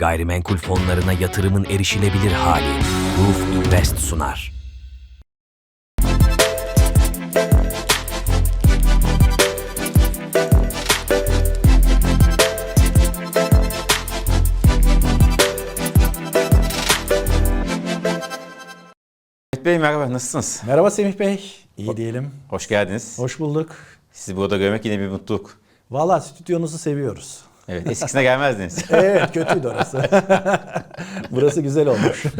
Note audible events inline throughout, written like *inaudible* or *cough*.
Gayrimenkul fonlarına yatırımın erişilebilir hali. Roof Invest sunar. Mehmet Bey merhaba, nasılsınız? Merhaba Semih Bey. İyi diyelim. Hoş geldiniz. Hoş bulduk. Sizi burada görmek yine bir mutluluk. Valla stüdyonuzu seviyoruz. Evet, eskisine gelmezdiniz. *laughs* Evet kötüydü orası. *laughs* Burası güzel olmuş. *laughs*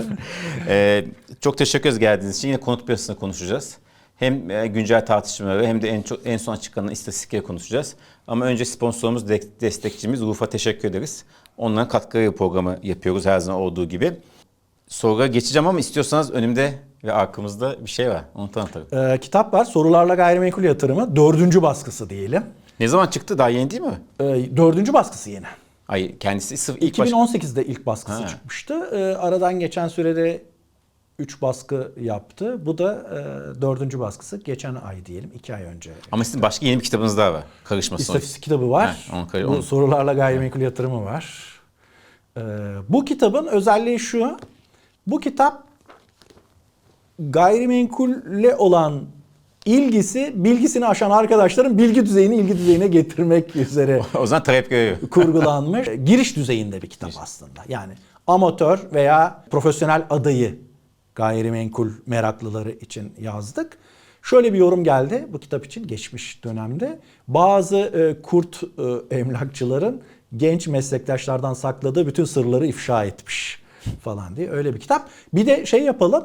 Ee, çok teşekkür ederiz geldiğiniz için. Yine konut piyasasını konuşacağız. Hem e, güncel tartışmaları hem de en çok en son açıklanan istatistikleri konuşacağız. Ama önce sponsorumuz, de- destekçimiz Rufa teşekkür ederiz. Onların katkıları programı yapıyoruz her zaman olduğu gibi. Sorulara geçeceğim ama istiyorsanız önümde ve arkamızda bir şey var. Onu tanıtalım. Ee, kitap var. Sorularla Gayrimenkul Yatırımı. Dördüncü baskısı diyelim. Ne zaman çıktı? Daha yeni değil mi? Ee, dördüncü baskısı yine. Ay kendisi sırf ilk baş... 2018'de ilk baskısı Ha. çıkmıştı. Ee, aradan geçen sürede 3 baskı yaptı. Bu da e, dördüncü baskısı. Geçen ay diyelim. 2 ay önce. Ama sizin başka yeni bir kitabınız daha var. Karışma sonucu. İstatistik kitabı var. Ha, onu bu onu- sorularla gayrimenkul yatırımı var. Ee, bu kitabın özelliği şu. Bu kitap gayrimenkulle olan ilgisi bilgisini aşan arkadaşların bilgi düzeyini ilgi düzeyine getirmek üzere *laughs* O zaman talep görüyor. *laughs* kurgulanmış. Giriş düzeyinde bir kitap aslında. Yani amatör veya profesyonel adayı gayrimenkul meraklıları için yazdık. Şöyle bir yorum geldi bu kitap için geçmiş dönemde. Bazı e, kurt e, emlakçıların genç meslektaşlardan sakladığı bütün sırları ifşa etmiş falan diye öyle bir kitap. Bir de şey yapalım.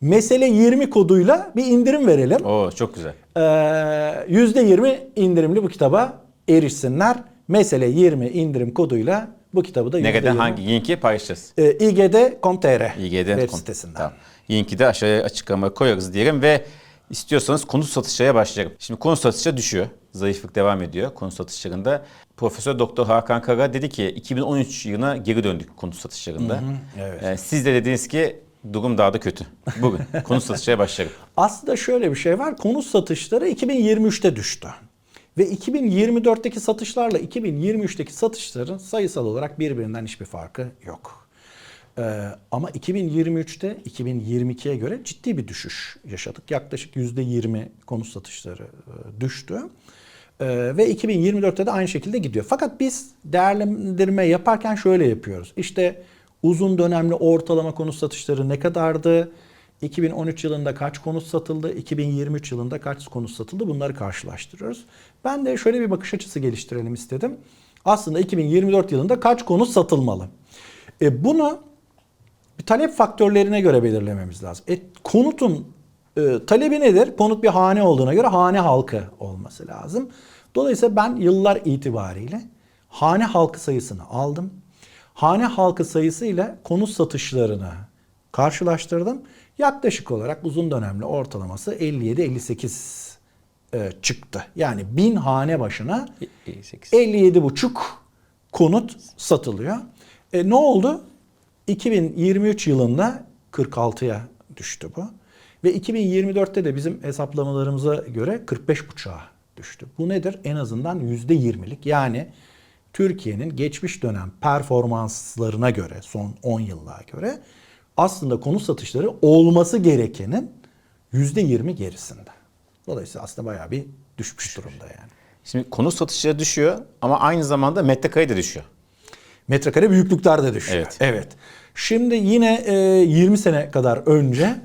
Mesele 20 koduyla bir indirim verelim. Oo çok güzel. Ee, %20 indirimli bu kitaba erişsinler. Mesele 20 indirim koduyla bu kitabı da Nereden %20 hangi linki paylaşacağız? Ee, igd.com.tr İGD. web sitesinden. Tamam. Linki de aşağıya açıklamaya koyarız diyelim ve istiyorsanız konut satışlara başlayalım. Şimdi konut satışa düşüyor. Zayıflık devam ediyor konut satışlarında. Profesör Doktor Hakan Kara dedi ki 2013 yılına geri döndük konut satışlarında. evet. Ee, siz de dediniz ki durum daha da kötü. Bugün konut satışlara başlayalım. *laughs* Aslında şöyle bir şey var. Konut satışları 2023'te düştü. Ve 2024'teki satışlarla 2023'teki satışların sayısal olarak birbirinden hiçbir farkı yok. Ee, ama 2023'te 2022'ye göre ciddi bir düşüş yaşadık. Yaklaşık %20 konut satışları e, düştü. Ee, ve 2024'te de aynı şekilde gidiyor. Fakat biz değerlendirme yaparken şöyle yapıyoruz. İşte uzun dönemli ortalama konut satışları ne kadardı? 2013 yılında kaç konut satıldı? 2023 yılında kaç konut satıldı? Bunları karşılaştırıyoruz. Ben de şöyle bir bakış açısı geliştirelim istedim. Aslında 2024 yılında kaç konut satılmalı? E bunu bir talep faktörlerine göre belirlememiz lazım. E, konutun e, talebi nedir? Konut bir hane olduğuna göre hane halkı olması lazım. Dolayısıyla ben yıllar itibariyle hane halkı sayısını aldım. Hane halkı sayısıyla konut satışlarını karşılaştırdım. Yaklaşık olarak uzun dönemli ortalaması 57-58 e, çıktı. Yani 1000 hane başına 58. 57,5 konut satılıyor. E, ne oldu? 2023 yılında 46'ya düştü bu. Ve 2024'te de bizim hesaplamalarımıza göre 45,5'a düştü. Bu nedir? En azından %20'lik. Yani Türkiye'nin geçmiş dönem performanslarına göre, son 10 yıllığa göre aslında konut satışları olması gerekenin %20 gerisinde. Dolayısıyla aslında bayağı bir düşmüş durumda yani. Şimdi konut satışları düşüyor ama aynı zamanda metrekare de düşüyor. Metrekare büyüklükler de düşüyor. Evet. Şimdi yine e, 20 sene kadar önce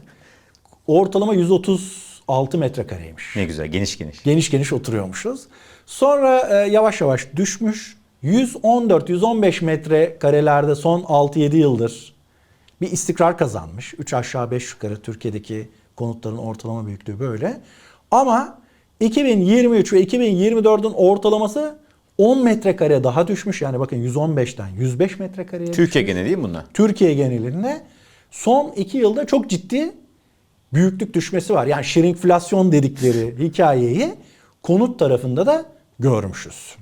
ortalama 136 metrekareymiş. Ne güzel geniş geniş. Geniş geniş oturuyormuşuz. Sonra e, yavaş yavaş düşmüş. 114-115 metrekarelerde son 6-7 yıldır bir istikrar kazanmış. 3 aşağı 5 yukarı Türkiye'deki konutların ortalama büyüklüğü böyle. Ama 2023 ve 2024'ün ortalaması 10 metrekare daha düşmüş. Yani bakın 115'ten 105 metrekareye Türkiye geneli değil mi bunlar? Türkiye genelinde son iki yılda çok ciddi büyüklük düşmesi var. Yani şirinflasyon dedikleri hikayeyi konut tarafında da görmüşüz.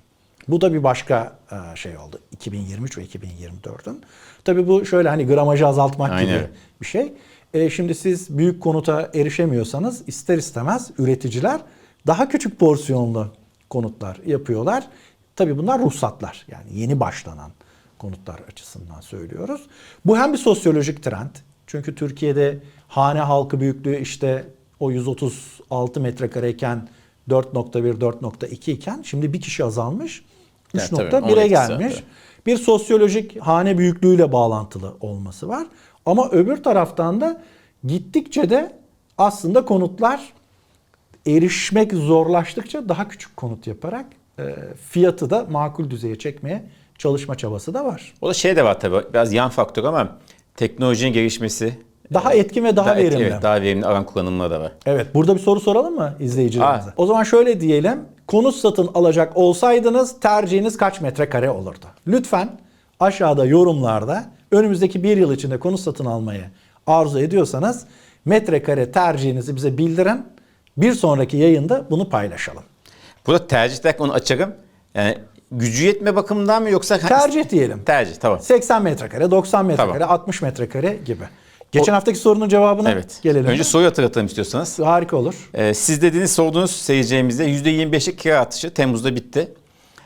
Bu da bir başka e, şey oldu. 2023 ve 2024'ün. Tabii bu şöyle hani gramajı azaltmak Aynen. gibi bir şey. E, şimdi siz büyük konuta erişemiyorsanız ister istemez üreticiler daha küçük porsiyonlu konutlar yapıyorlar. Tabii bunlar ruhsatlar. Yani yeni başlanan konutlar açısından söylüyoruz. Bu hem bir sosyolojik trend. Çünkü Türkiye'de hane halkı büyüklüğü işte o 136 metrekareyken 4.1 4.2 iken şimdi bir kişi azalmış. Yani tabii, 3.1'e onun etkisi gelmiş. var. Bir sosyolojik hane büyüklüğüyle bağlantılı olması var. Ama öbür taraftan da gittikçe de aslında konutlar erişmek zorlaştıkça daha küçük konut yaparak e, fiyatı da makul düzeye çekmeye çalışma çabası da var. O da şey de var tabii biraz yan faktör ama teknolojinin gelişmesi. Daha etkin ve daha etkin, verimli. Evet, daha verimli alan kullanımları da var. Evet, burada bir soru soralım mı izleyicilerimize? Aa. O zaman şöyle diyelim. Konut satın alacak olsaydınız tercihiniz kaç metrekare olurdu? Lütfen aşağıda yorumlarda önümüzdeki bir yıl içinde konut satın almayı arzu ediyorsanız metrekare tercihinizi bize bildirin. Bir sonraki yayında bunu paylaşalım. Burada tercih derken onu açarım. Yani gücü yetme bakımından mı yoksa... Tercih diyelim. Tercih tamam. 80 metrekare, 90 metrekare, Tamam. 60 metrekare gibi. Geçen haftaki sorunun cevabına Evet. gelelim. Önce mi? soruyu hatırlatalım istiyorsanız. Harika olur. Ee, siz dediğiniz sorduğunuz seyircilerimizde %25'lik kira artışı Temmuz'da bitti.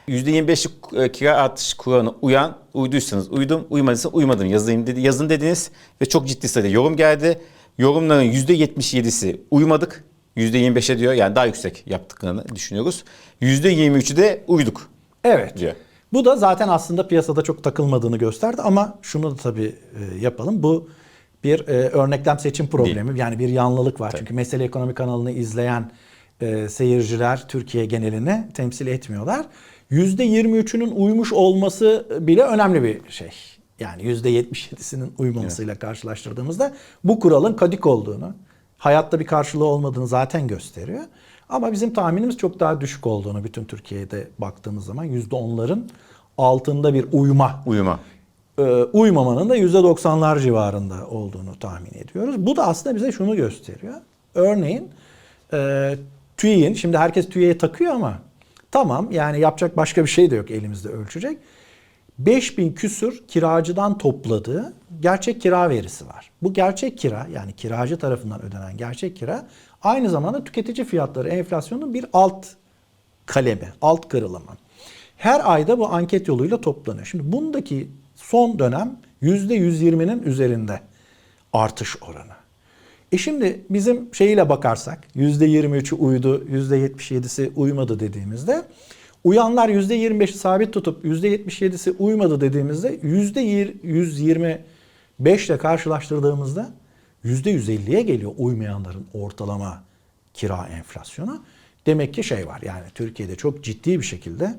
%25'lik e, kira artış kuralına uyan, uyduysanız uydum, uymadıysanız uymadım yazayım dedi. Yazın dediniz ve çok ciddi sayıda yorum geldi. Yorumların %77'si uymadık. %25'e diyor yani daha yüksek yaptıklarını düşünüyoruz. %23'ü de uyduk Evet. diyor. Bu da zaten aslında piyasada çok takılmadığını gösterdi ama şunu da tabii e, yapalım. Bu bir e, örneklem seçim problemi. Yani bir yanlılık var. Çünkü Mesele Ekonomi kanalını izleyen e, seyirciler Türkiye genelini temsil etmiyorlar. %23'ünün uymuş olması bile önemli bir şey. Yani %77'sinin uymamasıyla karşılaştırdığımızda bu kuralın kadik olduğunu, hayatta bir karşılığı olmadığını zaten gösteriyor. Ama bizim tahminimiz çok daha düşük olduğunu bütün Türkiye'de baktığımız zaman %10'ların altında bir uyma Uyuma. E, uymamanın da %90'lar civarında olduğunu tahmin ediyoruz. Bu da aslında bize şunu gösteriyor. Örneğin e, TÜİ'nin, şimdi herkes TÜİ'ye takıyor ama tamam yani yapacak başka bir şey de yok elimizde ölçecek. 5000 küsür kiracıdan topladığı gerçek kira verisi var. Bu gerçek kira yani kiracı tarafından ödenen gerçek kira aynı zamanda tüketici fiyatları enflasyonun bir alt kalemi, alt kırılımı. Her ayda bu anket yoluyla toplanıyor. Şimdi bundaki son dönem %120'nin üzerinde artış oranı. E şimdi bizim şeyiyle bakarsak %23'ü uydu, %77'si uymadı dediğimizde uyanlar %25'i sabit tutup %77'si uymadı dediğimizde %125 ile karşılaştırdığımızda %150'ye geliyor uymayanların ortalama kira enflasyonu. Demek ki şey var yani Türkiye'de çok ciddi bir şekilde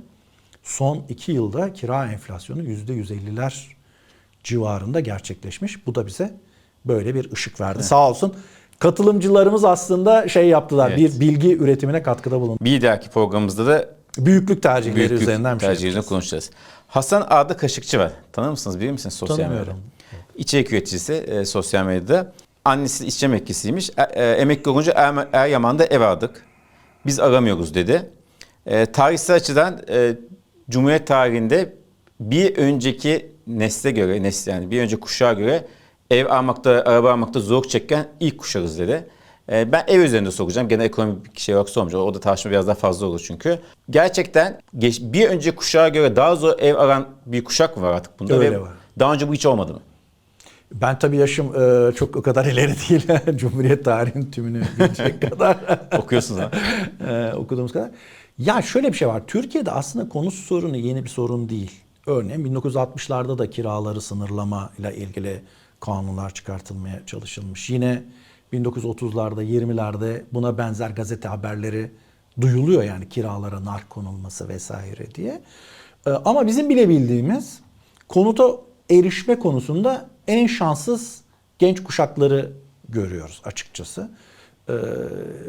son iki yılda kira enflasyonu %150'ler civarında gerçekleşmiş. Bu da bize böyle bir ışık verdi. Sağ olsun. Katılımcılarımız aslında şey yaptılar. Evet. Bir bilgi üretimine katkıda bulundu. Bir dahaki programımızda da Büyüklük tercihleri büyük üzerinden bir şey yapacağız. konuşacağız. Hasan Arda Kaşıkçı var. Tanır mısınız? Bilir misiniz sosyal Tanımıyorum. medyada? İçerik üreticisi e, sosyal medyada. Annesi işçi emeklisiymiş. E, e, emekli olunca er, Eryaman'da ev aldık. Biz aramıyoruz dedi. E, tarihsel açıdan e, Cumhuriyet tarihinde bir önceki nesle göre, nesle yani bir önceki kuşağa göre ev almakta, araba almakta zorluk çeken ilk kuşağız dedi. E, ben ev üzerinde soracağım. Gene ekonomik bir şey olarak sormayacağım. O da tartışma biraz daha fazla olur çünkü. Gerçekten geç, bir önceki kuşağa göre daha zor ev aran bir kuşak mı var artık bunda? Öyle Ve var. Daha önce bu hiç olmadı mı? Ben tabii yaşım e, çok o kadar *laughs* ileri değil. *laughs* Cumhuriyet tarihinin tümünü bilecek *laughs* kadar. Okuyorsunuz ha. e, okuduğumuz kadar. Ya şöyle bir şey var. Türkiye'de aslında konut sorunu yeni bir sorun değil. Örneğin 1960'larda da kiraları sınırlama ile ilgili kanunlar çıkartılmaya çalışılmış. Yine 1930'larda, 20'lerde buna benzer gazete haberleri duyuluyor yani kiralara nar konulması vesaire diye. E, ama bizim bile bildiğimiz konuta erişme konusunda en şanssız genç kuşakları görüyoruz açıkçası. Ee,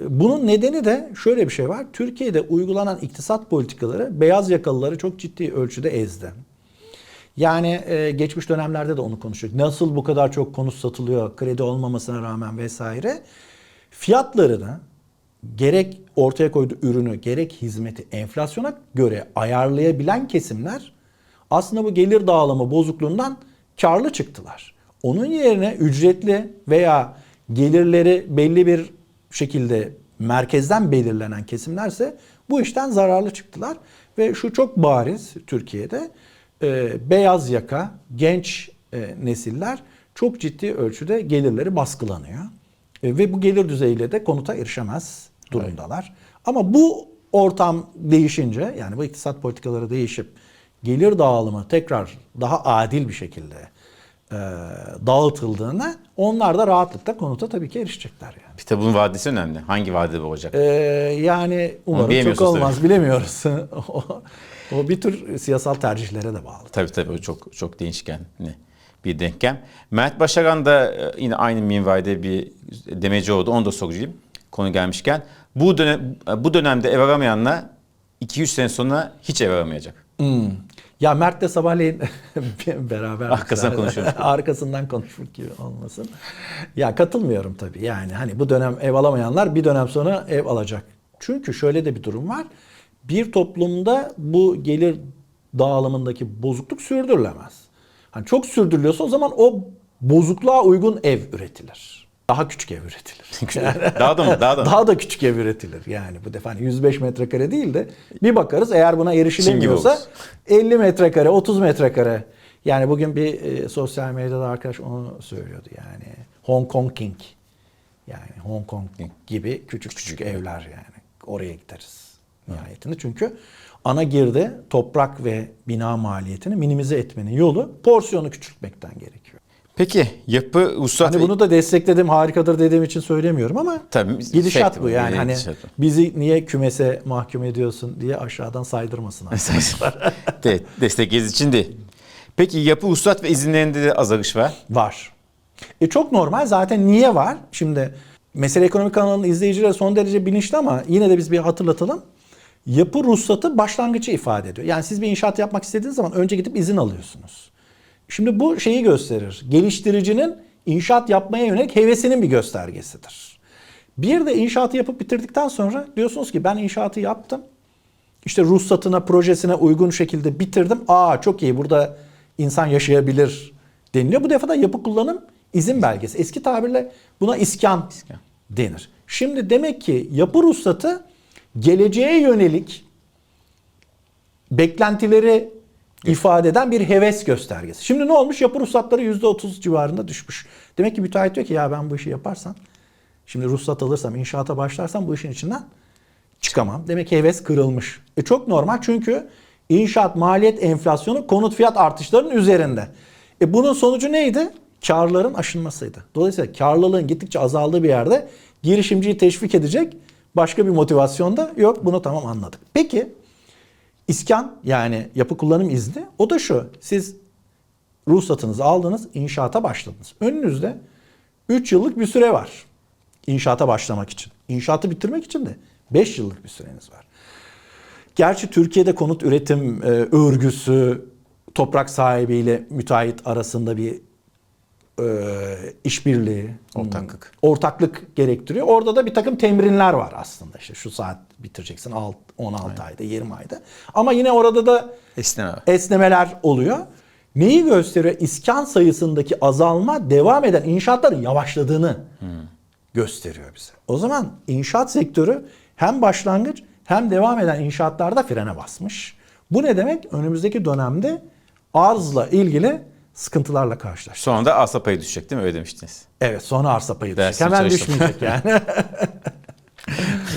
bunun nedeni de şöyle bir şey var. Türkiye'de uygulanan iktisat politikaları beyaz yakalıları çok ciddi ölçüde ezdi. Yani e, geçmiş dönemlerde de onu konuştuk. Nasıl bu kadar çok konut satılıyor kredi olmamasına rağmen vesaire. Fiyatlarını gerek ortaya koyduğu ürünü gerek hizmeti enflasyona göre ayarlayabilen kesimler aslında bu gelir dağılımı bozukluğundan karlı çıktılar. Onun yerine ücretli veya gelirleri belli bir şekilde merkezden belirlenen kesimlerse bu işten zararlı çıktılar. Ve şu çok bariz Türkiye'de e, beyaz yaka, genç e, nesiller çok ciddi ölçüde gelirleri baskılanıyor. E, ve bu gelir düzeyiyle de konuta erişemez durumdalar. Ama bu ortam değişince yani bu iktisat politikaları değişip gelir dağılımı tekrar daha adil bir şekilde e, dağıtıldığında onlar da rahatlıkla konuta tabii ki erişecekler yani. Bir tabi bunun vadesi önemli. Hangi vadede olacak? Ee, yani umarım çok olmaz bilemiyoruz. *laughs* o, o bir tür siyasal tercihlere de bağlı. Tabii tabii o çok çok değişken bir denklem. Mert Başaran da e, yine aynı minvalde bir demeci oldu. Onu da sorayım konu gelmişken. Bu dönem bu dönemde ev aramayanlar 2-3 sene sonra hiç ev aramayacak. Hmm. Ya Mert'le sabahleyin *laughs* beraber *laughs* Arkasından konuşuyoruz. Arkasından konuşmak gibi olmasın. Ya katılmıyorum tabii. Yani hani bu dönem ev alamayanlar bir dönem sonra ev alacak. Çünkü şöyle de bir durum var. Bir toplumda bu gelir dağılımındaki bozukluk sürdürülemez. Hani çok sürdürülüyorsa o zaman o bozukluğa uygun ev üretilir. Daha küçük ev üretilir. *laughs* Daha da mı? Daha da? Daha da küçük ev üretilir. Yani bu defa hani 105 metrekare değil de bir bakarız eğer buna erişilemiyorsa oluruz. 50 metrekare, 30 metrekare. Yani bugün bir e, sosyal medyada arkadaş onu söylüyordu yani. Hong Kong King. Yani Hong Kong gibi küçük küçük evler yani. Oraya gideriz nihayetinde. Çünkü ana girdi toprak ve bina maliyetini minimize etmenin yolu porsiyonu küçültmekten gerekiyor. Peki yapı ruhsat Hani bunu da destekledim harikadır dediğim için söylemiyorum ama Tabii, gidişat fact bu yani hani bizi niye kümese mahkum ediyorsun diye aşağıdan saydırmasın. *laughs* de, destekleyici için değil. Peki yapı ruhsat ve izinlerinde de azalış var. var. E çok normal zaten niye var? Şimdi Mesele Ekonomik kanalının izleyicileri son derece bilinçli ama yine de biz bir hatırlatalım. Yapı ruhsatı başlangıcı ifade ediyor. Yani siz bir inşaat yapmak istediğiniz zaman önce gidip izin alıyorsunuz. Şimdi bu şeyi gösterir. Geliştiricinin inşaat yapmaya yönelik hevesinin bir göstergesidir. Bir de inşaatı yapıp bitirdikten sonra diyorsunuz ki ben inşaatı yaptım. İşte ruhsatına, projesine uygun şekilde bitirdim. Aa çok iyi burada insan yaşayabilir deniliyor. Bu defa da yapı kullanım izin belgesi. Eski tabirle buna iskan, İskan. denir. Şimdi demek ki yapı ruhsatı geleceğe yönelik beklentileri ifade eden bir heves göstergesi. Şimdi ne olmuş? Yapı ruhsatları %30 civarında düşmüş. Demek ki müteahhit diyor ki ya ben bu işi yaparsam, şimdi ruhsat alırsam, inşaata başlarsam bu işin içinden çıkamam. Demek ki heves kırılmış. E çok normal çünkü inşaat maliyet enflasyonu konut fiyat artışlarının üzerinde. E bunun sonucu neydi? Karların aşınmasıydı. Dolayısıyla karlılığın gittikçe azaldığı bir yerde girişimciyi teşvik edecek başka bir motivasyon da yok. Bunu tamam anladık. Peki iskan yani yapı kullanım izni o da şu. Siz ruhsatınızı aldınız, inşaata başladınız. Önünüzde 3 yıllık bir süre var inşaata başlamak için. İnşaatı bitirmek için de 5 yıllık bir süreniz var. Gerçi Türkiye'de konut üretim e, örgüsü toprak sahibiyle müteahhit arasında bir e, işbirliği, Ortaklık. hmm, ortaklık gerektiriyor. Orada da bir takım temrinler var aslında. İşte şu saat bitireceksin alt- 16 ayda, 20 ayda. Ama yine orada da Esneme esnemeler oluyor. Neyi gösteriyor? İskan sayısındaki azalma devam eden inşaatların yavaşladığını gösteriyor bize. O zaman inşaat sektörü hem başlangıç hem devam eden inşaatlarda frene basmış. Bu ne demek? Önümüzdeki dönemde arzla ilgili sıkıntılarla karşılaşacağız. Sonra da arsa payı düşecek değil mi? Öyle demiştiniz. Evet sonra arsa payı düşecek. Dersini Hemen çalıştım. düşmeyecek yani. *laughs*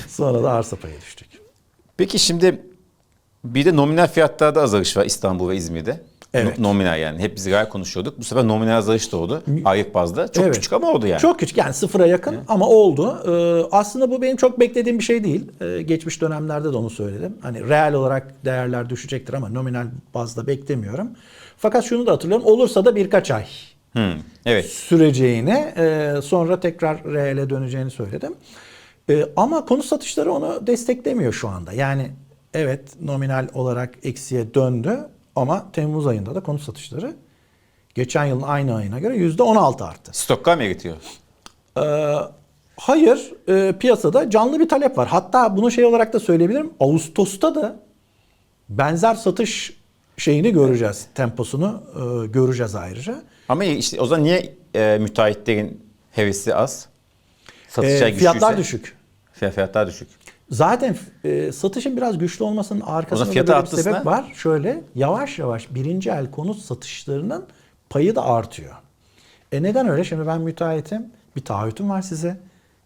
sonra da arsa payı düşecek. Peki şimdi bir de nominal fiyatlarda azalış var İstanbul ve İzmir'de. Evet. No- nominal yani. Hep biz gayet konuşuyorduk. Bu sefer nominal azalış da oldu. Aylık bazda. Çok Evet. küçük ama oldu yani. Çok küçük yani sıfıra yakın ama oldu. Ee, aslında bu benim çok beklediğim bir şey değil. Ee, geçmiş dönemlerde de onu söyledim. Hani reel olarak değerler düşecektir ama nominal bazda beklemiyorum. Fakat şunu da hatırlıyorum. Olursa da birkaç ay Hı, Evet. süreceğini e, sonra tekrar reale döneceğini söyledim. E, ama konut satışları onu desteklemiyor şu anda. Yani evet nominal olarak eksiye döndü ama Temmuz ayında da konut satışları geçen yılın aynı ayına göre %16 arttı. Stoklar mı eritiyor? Ee, hayır, e, piyasada canlı bir talep var. Hatta bunu şey olarak da söyleyebilirim. Ağustos'ta da benzer satış şeyini göreceğiz. Temposunu e, göreceğiz ayrıca. Ama işte o zaman niye e, müteahhitlerin hevesi az? Ee, güçlüyse. fiyatlar düşük. Fiyat- Fiyatlar düşük. Zaten e, satışın biraz güçlü olmasının arkasında da fiyatı böyle bir arttısına- sebep var. Şöyle yavaş yavaş birinci el konut satışlarının payı da artıyor. E neden öyle? Şimdi ben müteahhitim. Bir taahhütüm var size.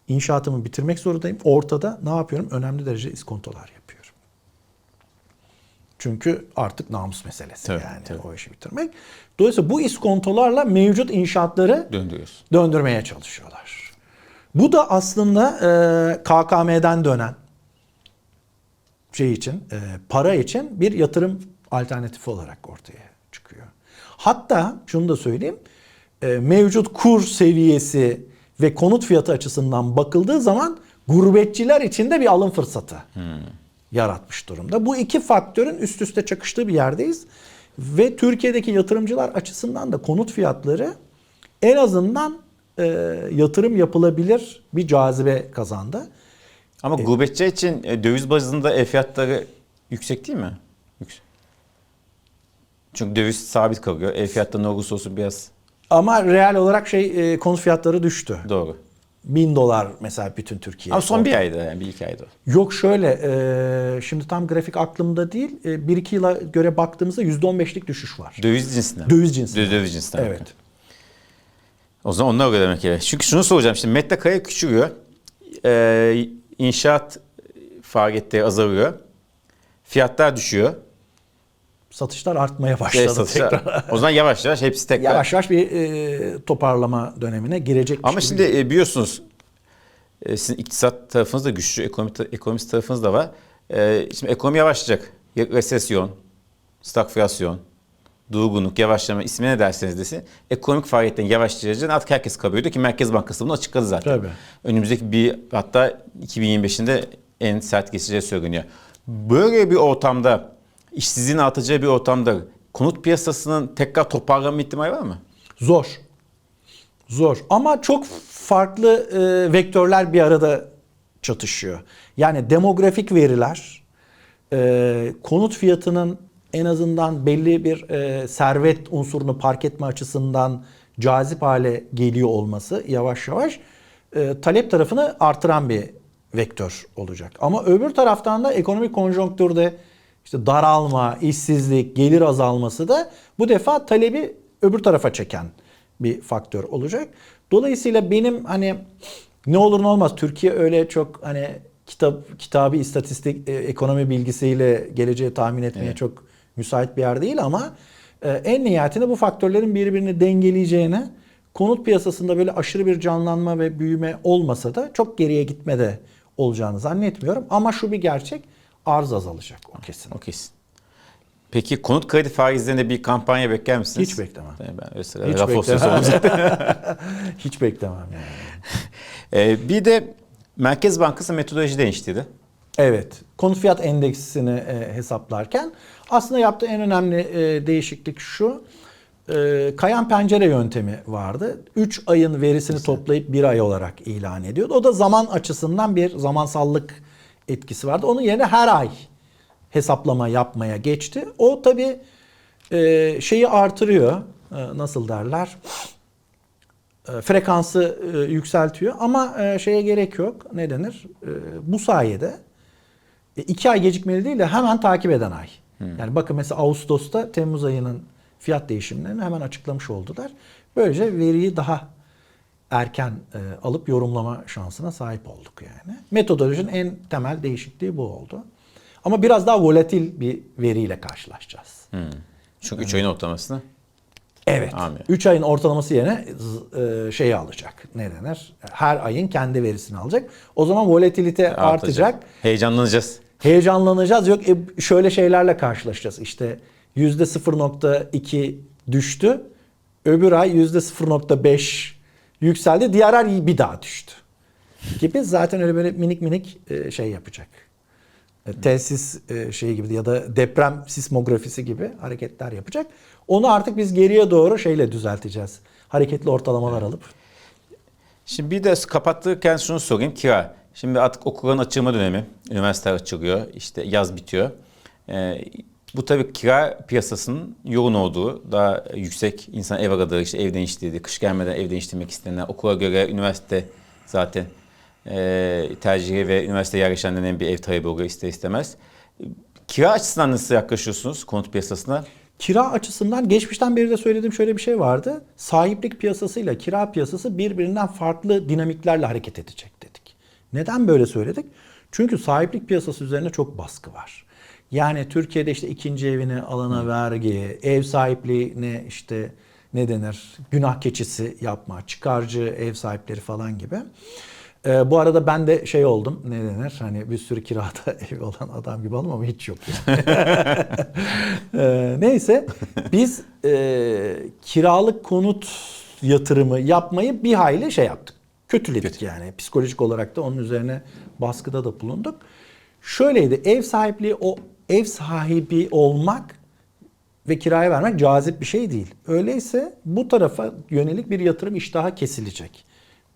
İnşaatımı bitirmek zorundayım. Ortada ne yapıyorum? Önemli derece iskontolar yapıyorum. Çünkü artık namus meselesi Tabii, yani tabii. o işi bitirmek. Dolayısıyla bu iskontolarla mevcut inşaatları Döndürüyoruz. döndürmeye çalışıyorlar. Bu da aslında e, KKM'den dönen şey için, e, para için bir yatırım alternatifi olarak ortaya çıkıyor. Hatta şunu da söyleyeyim, e, mevcut kur seviyesi ve konut fiyatı açısından bakıldığı zaman gurbetçiler için de bir alım fırsatı yaratmış durumda. Bu iki faktörün üst üste çakıştığı bir yerdeyiz. Ve Türkiye'deki yatırımcılar açısından da konut fiyatları en azından e, yatırım yapılabilir bir cazibe kazandı. Ama gurbetçi için e, döviz bazında ev fiyatları yüksek değil mi? Yüksek. Çünkü döviz sabit kalıyor. Ev fiyatları ne olursa olsun biraz Ama reel olarak şey e, konut fiyatları düştü. doğru. 1000 dolar mesela bütün Türkiye. Ama son bir ayda yani bir iki ayda. Yok şöyle e, şimdi tam grafik aklımda değil. E, bir iki yıla göre baktığımızda %15'lik düşüş var. Döviz cinsinden. Döviz cinsinden. Dö- Döviz cinsinden. Evet. O zaman onlar öyle demek ki. Çünkü şunu soracağım şimdi metrekare küçülüyor. Ee, inşaat faaliyetleri azalıyor. Fiyatlar düşüyor. Satışlar artmaya Şey, başladı satışlar- tekrar. o zaman yavaş yavaş hepsi tekrar. Yavaş yavaş bir e, toparlama dönemine girecekmiş Ama gibi şimdi e, biliyorsunuz e, sizin iktisat tarafınız da güçlü, ekonomi, ekonomist tarafınız da var. E, şimdi ekonomi yavaşlayacak. Ya- Resesyon, stagflasyon, durgunluk, yavaşlama ismi ne derseniz desin. Ekonomik faaliyetlerin yavaşlayacağını artık herkes kabul ediyor ki Merkez Bankası bunu açıkladı zaten. Tabii. Önümüzdeki bir hatta 2025'inde en sert geçeceği söyleniyor. Böyle bir ortamda işsizliğin artacağı bir ortamda konut piyasasının tekrar toparlanma ihtimali var mı? Zor. Zor. Ama çok farklı e, vektörler bir arada çatışıyor. Yani demografik veriler, e, konut fiyatının en azından belli bir e, servet unsurunu park etme açısından cazip hale geliyor olması yavaş yavaş e, talep tarafını artıran bir vektör olacak. Ama öbür taraftan da ekonomik konjonktürde işte daralma, işsizlik, gelir azalması da bu defa talebi öbür tarafa çeken bir faktör olacak. Dolayısıyla benim hani ne olur ne olmaz Türkiye öyle çok hani kitap kitabı istatistik e, ekonomi bilgisiyle geleceği tahmin etmeye Evet. çok müsait bir yer değil ama e, en nihayetinde bu faktörlerin birbirini dengeleyeceğine konut piyasasında böyle aşırı bir canlanma ve büyüme olmasa da çok geriye gitme de olacağını zannetmiyorum. Ama şu bir gerçek arz azalacak o kesin. O kesin. Peki konut kredi faizlerinde bir kampanya bekler misiniz? Hiç beklemem. Yani Ben öyle Hiç laf beklemem. *laughs* Hiç beklemem yani. *laughs* Ee, bir de Merkez Bankası metodoloji değiştirdi. Evet. Konut fiyat endeksini e, hesaplarken aslında yaptığı en önemli e, değişiklik şu. E, kayan pencere yöntemi vardı. 3 ayın verisini toplayıp bir ay olarak ilan ediyordu. O da zaman açısından bir zamansallık etkisi vardı. Onun yerine her ay hesaplama yapmaya geçti. O tabii e, şeyi artırıyor. E, nasıl derler? E, frekansı e, yükseltiyor ama e, şeye gerek yok. Ne denir? E, bu sayede e, iki ay gecikmeli değil de hemen takip eden ay. Yani bakın mesela Ağustos'ta Temmuz ayının fiyat değişimlerini hemen açıklamış oldular. Böylece veriyi daha erken e, alıp yorumlama şansına sahip olduk yani. Metodolojinin en temel değişikliği bu oldu. Ama biraz daha volatil bir veriyle karşılaşacağız. Çünkü 3 ayın ortalamasını. Evet. Amin. 3 ayın ortalaması yerine e, şeyi alacak. Ne denir? Her ayın kendi verisini alacak. O zaman volatilite artacak. Heyecanlanacağız. Heyecanlanacağız. Yok e, şöyle şeylerle karşılaşacağız. İşte %0.2 düştü. Öbür ay %0.5 yükseldi. Diğer ay bir daha düştü. Gibi zaten öyle böyle minik minik e, şey yapacak. E, Tesis e, şeyi gibi ya da deprem sismografisi gibi hareketler yapacak. Onu artık biz geriye doğru şeyle düzelteceğiz. Hareketli ortalamalar alıp. Şimdi bir de kapattırken şunu sorayım. Kira. Şimdi artık okulların açılma dönemi. Üniversiteler açılıyor. İşte yaz bitiyor. Ee, bu tabii kira piyasasının yoğun olduğu, daha yüksek insan ev aradığı, işte ev değiştirdiği, kış gelmeden ev değiştirmek isteyenler, okula göre üniversite zaten e, tercihi ve üniversite yerleşenlerin bir ev talebi oluyor ister istemez. Kira açısından nasıl yaklaşıyorsunuz konut piyasasına? Kira açısından geçmişten beri de söylediğim şöyle bir şey vardı. Sahiplik piyasasıyla kira piyasası birbirinden farklı dinamiklerle hareket edecek dedik. Neden böyle söyledik? Çünkü sahiplik piyasası üzerine çok baskı var. Yani Türkiye'de işte ikinci evini alana vergi, ev sahipliğine işte ne denir günah keçisi yapma, çıkarcı ev sahipleri falan gibi. Ee, bu arada ben de şey oldum ne denir hani bir sürü kirada *laughs* evi olan adam gibi oldum ama hiç yok yani. *laughs* Ee, neyse biz e, kiralık konut yatırımı yapmayı bir hayli şey yaptık. Kötüledik yani. Psikolojik olarak da onun üzerine baskıda da bulunduk. Şöyleydi ev sahipliği o ev sahibi olmak ve kiraya vermek cazip bir şey değil. Öyleyse bu tarafa yönelik bir yatırım iştahı kesilecek.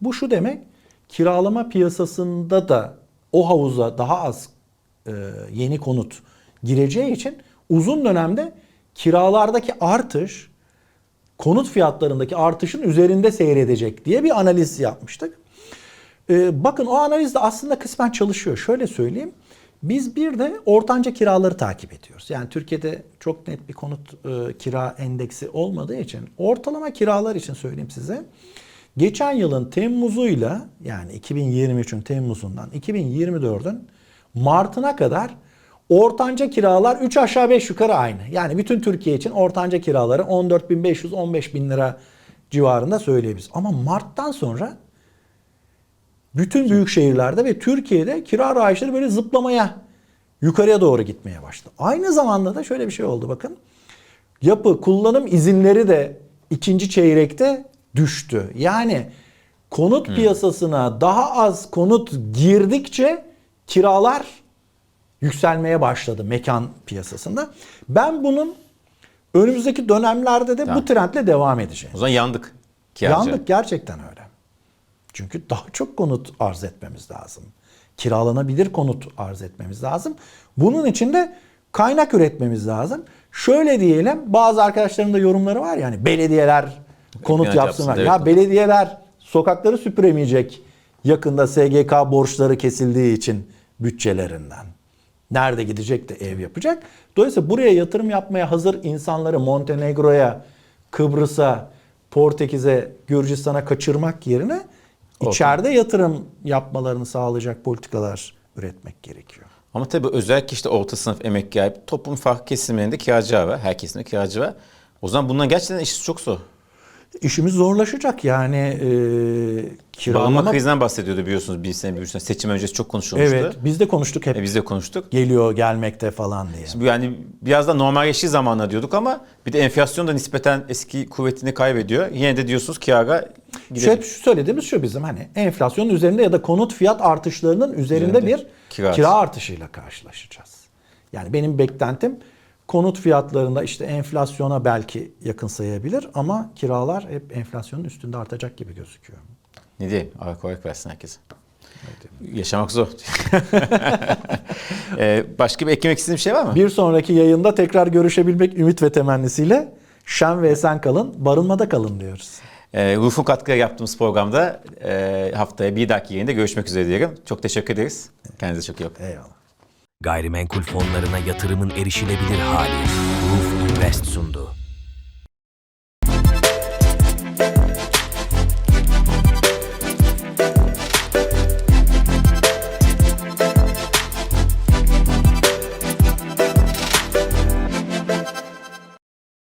Bu şu demek kiralama piyasasında da o havuza daha az e, yeni konut gireceği için uzun dönemde kiralardaki artış konut fiyatlarındaki artışın üzerinde seyredecek diye bir analiz yapmıştık. Ee, bakın o analiz de aslında kısmen çalışıyor. Şöyle söyleyeyim. Biz bir de ortanca kiraları takip ediyoruz. Yani Türkiye'de çok net bir konut e, kira endeksi olmadığı için ortalama kiralar için söyleyeyim size. Geçen yılın Temmuz'uyla yani 2023'ün Temmuz'undan 2024'ün Mart'ına kadar ortanca kiralar 3 aşağı 5 yukarı aynı. Yani bütün Türkiye için ortanca kiraları 14.500-15.000 lira civarında söyleyebiliriz. Ama Mart'tan sonra bütün büyük şehirlerde ve Türkiye'de kira rayişleri böyle zıplamaya, yukarıya doğru gitmeye başladı. Aynı zamanda da şöyle bir şey oldu bakın. Yapı kullanım izinleri de ikinci çeyrekte düştü. Yani konut piyasasına daha az konut girdikçe kiralar yükselmeye başladı mekan piyasasında. Ben bunun önümüzdeki dönemlerde de bu Tamam. trendle devam edeceğim. O zaman yandık kiracı. Yandık gerçekten öyle. Çünkü daha çok konut arz etmemiz lazım. Kiralanabilir konut arz etmemiz lazım. Bunun için de kaynak üretmemiz lazım. Şöyle diyelim bazı arkadaşların da yorumları var yani belediyeler konut yapsınlar. yapsın, Ya evet. belediyeler sokakları süpüremeyecek yakında SGK borçları kesildiği için bütçelerinden. Nerede gidecek de ev yapacak. Dolayısıyla buraya yatırım yapmaya hazır insanları Montenegro'ya, Kıbrıs'a, Portekiz'e, Gürcistan'a kaçırmak yerine içeride yatırım yapmalarını sağlayacak politikalar üretmek gerekiyor. Ama tabii özellikle işte orta sınıf emekli toplum farklı kesimlerinde kiracı var. Herkesin de kiracı var. O zaman bundan gerçekten işi çok zor. İşimiz zorlaşacak yani e, Bağımlı kiralama. krizinden bahsediyordu biliyorsunuz bir sene bir sene. Seçim öncesi çok konuşulmuştu. Evet biz de konuştuk hep E, biz de konuştuk. geliyor gelmekte falan diye. Şimdi yani biraz da normalleştiği zamanla diyorduk ama bir de enflasyon da nispeten eski kuvvetini kaybediyor. Yine de diyorsunuz kira Şu gidecek. hep şu söylediğimiz şu bizim hani enflasyonun üzerinde ya da konut fiyat artışlarının üzerinde Üzerinde. bir Kira kira, artışı. artışıyla karşılaşacağız. Yani benim beklentim konut fiyatlarında işte enflasyona belki yakın sayabilir ama kiralar hep enflasyonun üstünde artacak gibi gözüküyor. Ne diyeyim? Allah kolaylık versin herkese. Yaşamak zor. *laughs* Ee, başka bir eklemek istediğim şey var mı? Bir sonraki yayında tekrar görüşebilmek ümit ve temennisiyle şen ve esen kalın, barınmada kalın diyoruz. Ee, Ruf'un katkıları yaptığımız programda e, haftaya bir dahaki yayında görüşmek üzere diyelim. Çok teşekkür ederiz. Kendinize çok iyi bakın. Eyvallah. Gayrimenkul fonlarına yatırımın erişilebilir hali. Roof Invest sundu.